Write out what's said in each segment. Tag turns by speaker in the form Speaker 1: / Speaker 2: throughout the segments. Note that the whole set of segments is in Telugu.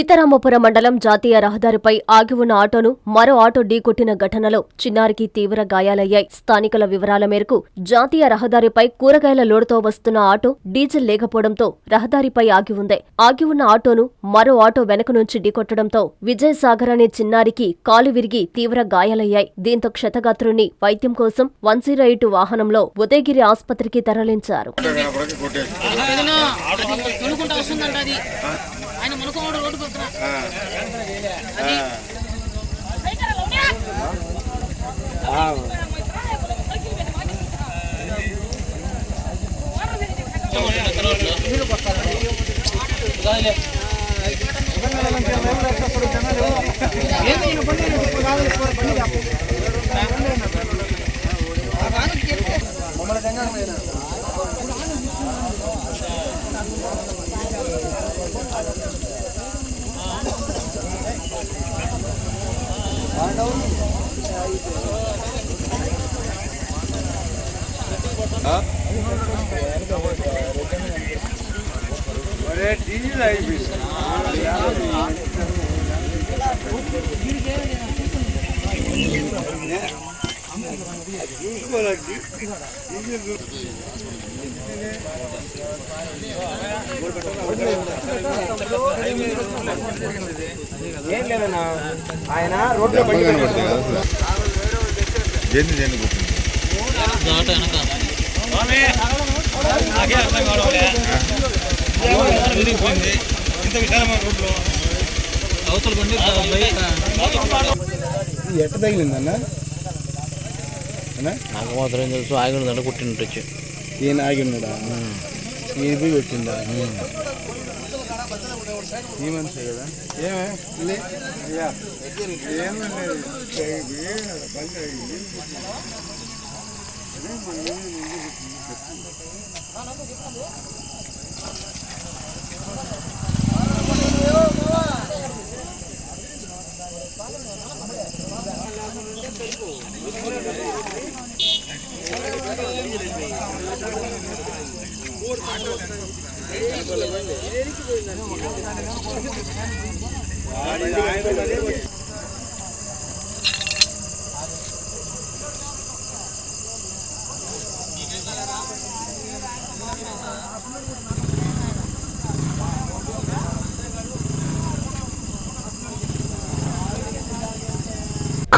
Speaker 1: సీతారామపురం మండలం జాతీయ రహదారిపై ఆగి ఉన్న ఆటోను మరో ఆటో ఢీకొట్టిన ఘటనలో చిన్నారికి తీవ్ర గాయాలయ్యాయి. స్థానికుల వివరాల మేరకు జాతీయ రహదారిపై కూరగాయల లోడుతో వస్తున్న ఆటో డీజిల్ లేకపోవడంతో రహదారిపై ఆగి ఉంది. ఆగి ఉన్న ఆటోను మరో ఆటో వెనక నుంచి ఢీకొట్టడంతో విజయసాగర్ అనే చిన్నారికి కాలు విరిగి తీవ్ర గాయాలయ్యాయి. దీంతో క్షతగాత్రుణ్ణి వైద్యం కోసం వన్ జీరో ఎయిట్ వాహనంలో ఉదయగిరి ఆసుపత్రికి తరలించారు.
Speaker 2: మమ్మల్ని తెంగా తొలుకుంటా వస్తుందంట అది ఆయన మనకోడు రోడ్డు పక్కన అది
Speaker 3: ఏం
Speaker 2: అవతల
Speaker 3: ఎట్ట తగిలిందన్న
Speaker 2: నాకు మాత్రం ఏం తెలుసు ఆగిన దండ కుట్టినట్టు
Speaker 3: ఈయన ఆగి ఉన్నాడా? ఈయన పోయి కొట్టిందా ఈ మనిషే కదా. ఏమే? లే. అయ్యా.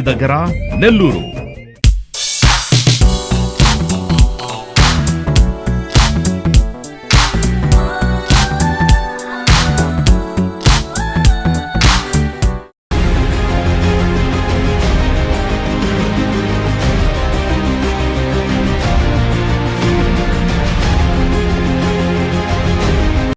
Speaker 4: దగ్గర నెల్లూరు.